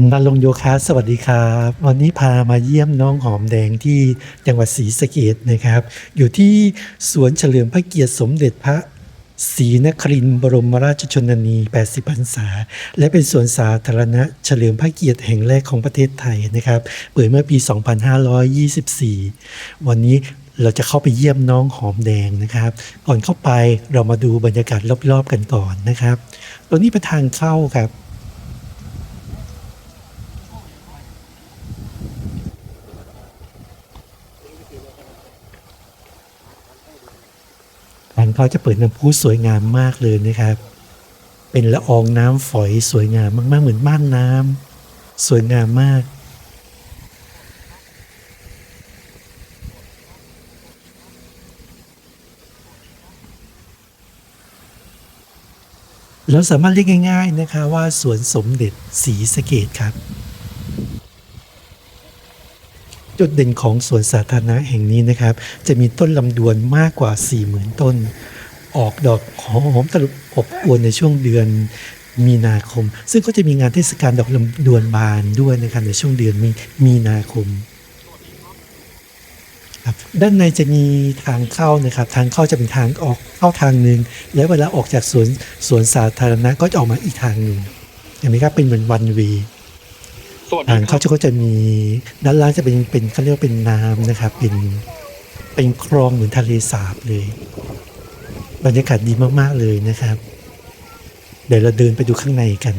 นันลงโยคะสวัสดีครับวันนี้พามาเยี่ยมน้องหอมแดงที่จังหวัดศรีสะเกดนะครับ อยู่ที่สวนเฉลิมพระเกียรติสมเด็จพระศรีนครินทร์บรมราชชนนี 80พรรษา และเป็นสวนสาธารณะเฉลิมพระเกียรติแห่งแรกของประเทศไทยนะครับเปิดเมื่อปี 2524 วันนี้เราจะเข้าไปเยี่ยมน้องหอมแดงนะครับ ก่อนเข้าไปเรามาดูบรรยากาศรอบๆกันก่อนนะครับ ตัวนี้เป็นทางเข้าครับ เขาจะเปิดน้ำพุสวยงามมากเลยนะครับ เป็นละอองน้ำฝอยสวยงามมากๆเหมือนม่านน้ำสวยงามมากเราสามารถเรียกง่าย ๆนะคะว่าสวนสมเด็จศรีสะเกดครับ จุดเด่นของสวนสาธารณะแห่งนี้นะครับ จะมีต้นลำดวนมากกว่า 40,000 ต้น ออกดอกหอมตลุบอบอวนในช่วงเดือนมีนาคม ซึ่งก็จะมีงานเทศกาลดอกลำดวนบานด้วยนะครับในช่วงเดือนมีมีนาคมครับด้านในจะมีทางเข้านะครับ ทางเข้าจะเป็นทางออกเข้าทางหนึ่งแล้วเวลาออกจากสวนสวนสาธารณะก็จะออกมาอีกทางหนึ่งเห็นไหมครับเป็นเหมือนวันวี ทางเขาจะก็จะมีด้านล่างจะเป็นเป็นเขาเรียกว่าเป็นน้ำนะครับ เป็นเป็นคลองเหมือนทะเลสาบเลย บรรยากาศดีมากๆเลยนะครับ เดี๋ยวเราเดินไปดูข้างในกัน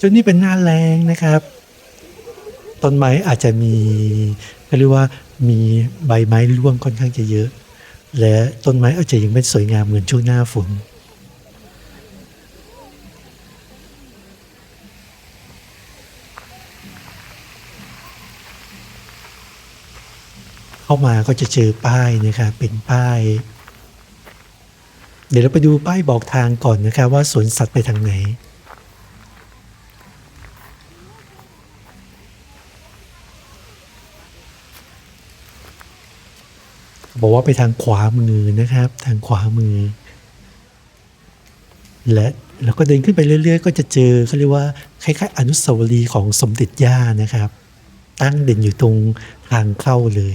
จุดนี้เป็นหน้าแรงนะครับต้นไม้อาจจะมีเขาเรียกว่ามีใบไม้ร่วงค่อนข้างจะเยอะ และต้นไม้อาจจะยังไม่สวยงามเหมือนช่วงหน้าฝน เข้ามาก็จะเจอป้ายนะครับเป็นป้าย เดี๋ยวเราไปดูป้ายบอกทางก่อนนะครับว่าสวนสัตว์ไปทางไหน บอกว่าไปทางขวามือนะครับ ทางขวามือ และเราก็เดินขึ้นไปเรื่อย ๆ ก็จะเจอเขาเรียกว่าคล้ายๆ อนุสาวรีย์ของสมเด็จย่านะครับ ตั้งเด่นอยู่ตรงทางเข้าเลย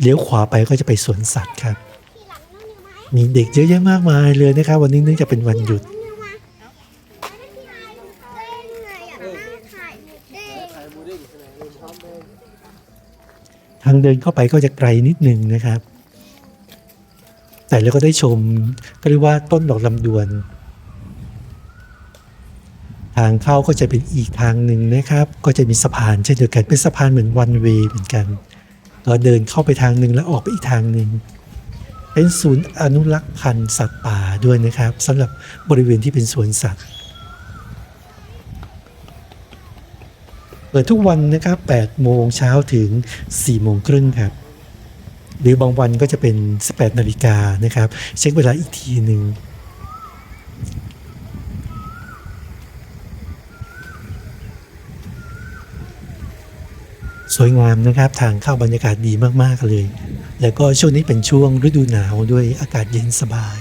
เลี้ยวขวาไปก็จะไปสวนสัตว์ครับ มีเด็กเยอะแยะมากมายเลยนะครับ วันนี้เนื่องจากเป็นวันหยุด ทางเดินเข้าไปก็จะไกลนิดนึงนะครับ แต่เราก็ได้ชมก็เรียกว่าต้นดอกลำดวน ทางเข้าก็จะเป็นอีกทางหนึ่งนะครับ ก็จะมีสะพานเช่นเดียวกันเป็นสะพานเหมือนวันเวเหมือนกัน เราเดินเข้าไปทางหนึ่งแล้วออกไปอีกทางหนึ่งเป็นศูนย์อนุรักษ์พันธุ์สัตว์ป่าด้วยนะครับสำหรับบริเวณที่เป็นสวนสัตว์เปิดทุกวันนะครับ8โมงเช้าถึง 4 โมงครึ่งครับ หรือบางวันก็จะเป็น 18 นาฬิกานะครับ เช็คเวลาอีกทีหนึ่ง สวยงามนะครับ ทางเข้าบรรยากาศดีมากๆเลย แล้วก็ช่วงนี้เป็นช่วงฤดูหนาวด้วยอากาศเย็นสบาย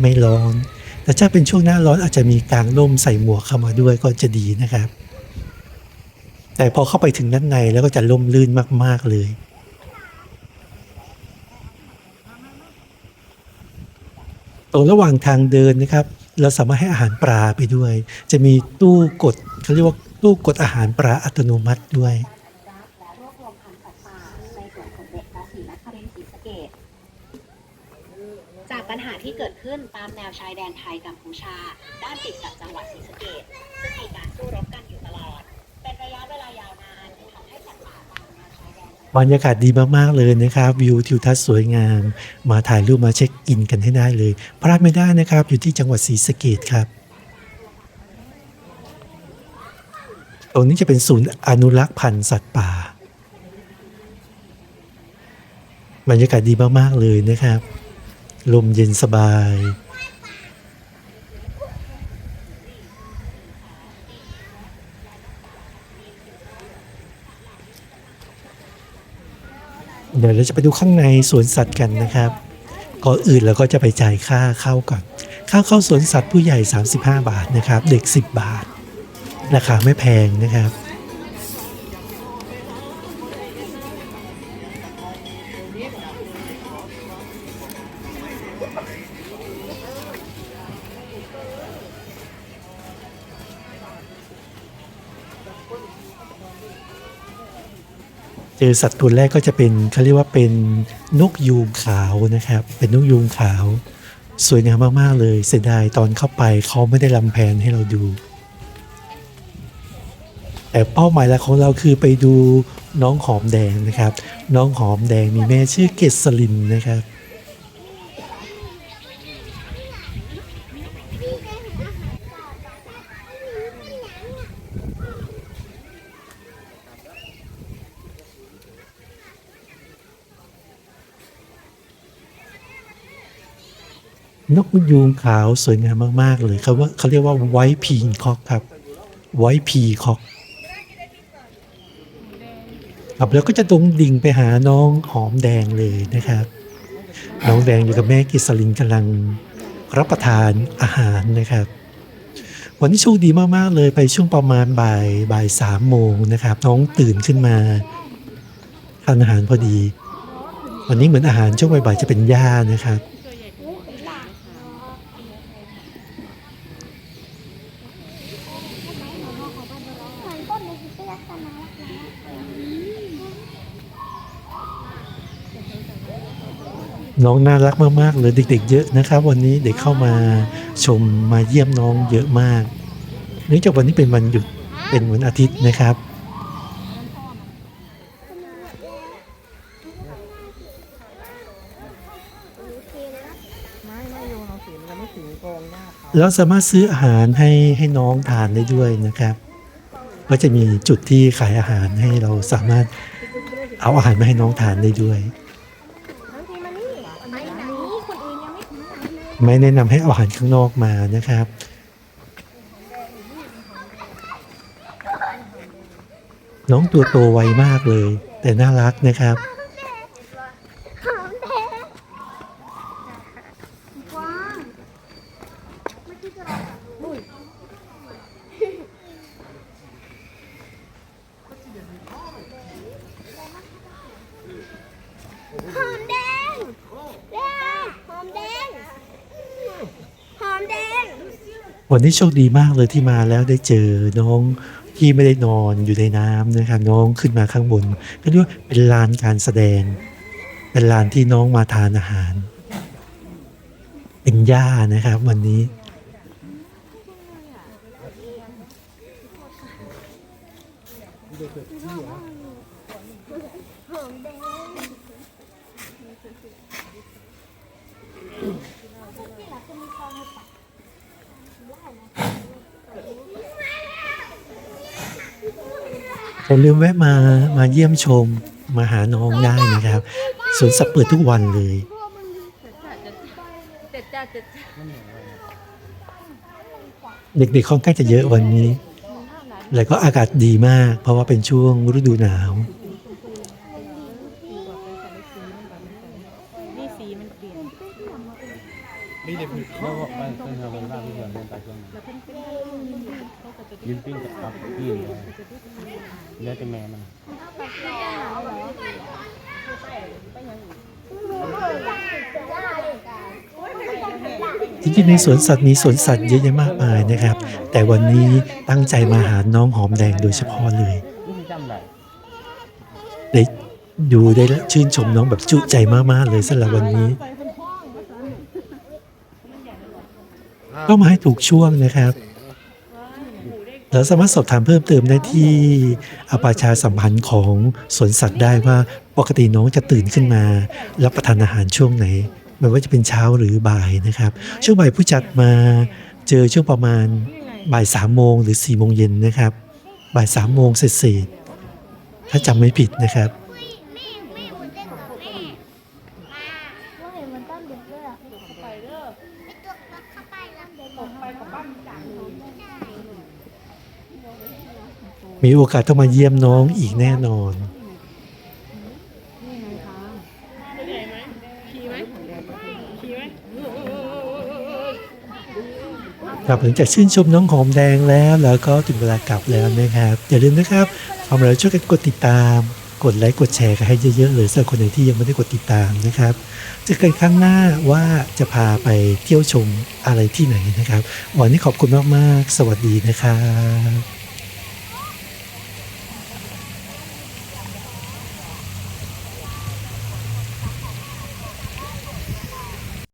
ไม่ร้อน แต่ถ้าเป็นช่วงหน้าร้อนอาจจะมีกางร่มใส่หมวกเข้ามาด้วยก็จะดีนะครับ แต่พอเข้าไปถึงด้านในแล้วก็จะล่มลื่นมากๆเลยตรงระหว่างทางเดินนะครับ เราสามารถให้อาหารปลาไปด้วย จะมีตู้กดเขาเรียกว่าตู้กดอาหารปลาอัตโนมัติด้วย ชายแดนไทยกัมพูชา ด้านติดกับจังหวัดศรีสะเกษซึ่งมีการสู้รบกันอยู่ตลอด เป็นระยะเวลายาวนานทำให้สัตว์ป่าตามแนวชายแดนบรรยากาศดีมากๆเลยนะครับวิวทิวทัศน์สวยงาม มาถ่ายรูปมาเช็คอินกันให้ได้เลย พลาดไม่ได้นะครับ อยู่ที่จังหวัดศรีสะเกดครับตรงนี้จะเป็นศูนย์อนุรักษ์พันธุ์สัตว์ป่าบรรยากาศดีมาก ๆ เลยนะครับ ลมเย็นสบาย เดี๋ยวเราจะไปดูข้างในสวนสัตว์กันนะครับก่อนอื่นเราก็จะไปจ่ายค่าเข้าก่อน ค่าเข้าสวนสัตว์ผู้ใหญ่ 35 บาทนะครับ เด็ก 10 บาท ราคาไม่แพงนะครับ เจอสัตว์ตัวแรกก็จะเป็นเขาเรียกว่าเป็นนกยูงขาวนะครับ เป็นนกยูงขาว สวยงามมากๆเลยเสียดายตอนเข้าไปเขาไม่ได้ลำแพนให้เราดู แต่เป้าหมายหลักของเราคือไปดูน้องหอมแดงนะครับ น้องหอมแดงมีแม่ชื่อเกษลินนะครับ นกยูงขาวสวยงามมาก ๆ เลยเขาว่าเขาเรียกว่าไวท์พีคอกครับ ไวท์พีคอกครับแล้วก็จะตรงดิ่งไปหาน้องหอมแดงเลยนะครับ น้องแดงอยู่กับแม่กิสลินกำลังรับประทานอาหารนะครับ วันนี้โชคดีมากๆเลยไปช่วงประมาณบ่ายบ่ายสามโมงนะครับ น้องตื่นขึ้นมาทานอาหารพอดี วันนี้เหมือนอาหารช่วงบ่ายๆจะเป็นหญ้านะครับ น้องน่ารักมากๆเลยเด็ก ๆ เยอะนะครับ วันนี้เด็กเข้ามาชมมาเยี่ยมน้องเยอะมาก เนื่องจากวันนี้เป็นวันหยุดเป็นวันอาทิตย์นะครับไม่ไม่โยนเอาสีมันจะไม่ถึงโกงยากเขาเราสามารถซื้ออาหารให้ให้น้องทานได้ด้วยนะครับ ก็จะมีจุดที่ขายอาหารให้เราสามารถเอาอาหารมาให้น้องทานได้ด้วยบางทีมันนี่ไปไหนคนอื่นยังไม่ถึงไหนเลยไม่แนะนำให้เอาอาหารข้างนอกมานะครับ น้องตัวโตไวมากเลย แต่น่ารักนะครับ หอมแดงกว้างไม่คิดจะรออุ้ยหอมแดงแดงหอมแดงหอมแดง วันนี้โชคดีมากเลยที่มาแล้วได้เจอน้องที่ไม่ได้นอนอยู่ในน้ำนะครับน้องขึ้นมาข้างบนก็เรียกว่าเป็นลานการแสดง เป็นลานที่น้องมาทานอาหาร เป็นหญ้านะครับ วันนี้ อย่าลืมแวะมามาเยี่ยมชมมาหาน้องได้นะครับสวนสัตว์เปิดทุกวันเลยเจ็ดจ้าเจ็ดจ้าเด็กๆค่อนข้างจะเยอะวันนี้ แล้วก็อากาศดีมาก เพราะว่าเป็นช่วงฤดูหนาว นี่สีมันเปลี่ยน นี่เด็กเขาบอกไปเป็นเรื่องบ้านที่เดือนเดินไปช่วงนั้นยืนปิ้งกับกับพี่เลย เลี้ยงแต่แม่มันจริงๆในสวนสัตว์มีสวนสัตว์เยอะแยะมากมายนะครับ แต่วันนี้ตั้งใจมาหาน้องหอมแดงโดยเฉพาะเลยนี่จำได้ได้ดูได้ชื่นชมน้องแบบจุใจมากๆเลยสำหรับวันนี้ก็มาให้ถูกช่วงนะครับ เราสามารถสอบถามเพิ่มเติมได้ที่อาประชาสัมพันธ์ของสวนสัตว์ได้ว่าปกติน้องจะตื่นขึ้นมา รับประทานอาหารช่วงไหนไม่ว่าจะเป็นเช้าหรือบ่ายนะครับ ช่วงบ่ายผู้จัดมาเจอช่วงประมาณบ่ายสามโมงหรือสี่โมงเย็นนะครับ บ่ายสามโมงเสร็จถ้าจำไม่ผิดนะครับ ว่าเห็นมันตั้งเด็กด้วยอะไปเด้อไปตัวเข้าไปแล้วเด็กไปกับบ้านจ่าง มีโอกาสต้องมาเยี่ยมน้องอีกแน่นอนขี่ไหมขี่ไหมครับหลังจากชื่นชมน้องหอมแดงแล้วแล้วก็ถึงเวลากลับแล้วนะครับ อย่าลืมนะครับเอาเราช่วยกันกดติดตาม กดไลค์กดแชร์กันให้เยอะๆเลยสำหรับคนไหนที่ยังไม่ได้กดติดตามนะครับเจะกันครั้งหน้าว่าจะพาไปเที่ยวชมอะไรที่ไหนนะครับ วันนี้ขอบคุณมากๆ สวัสดีนะครับ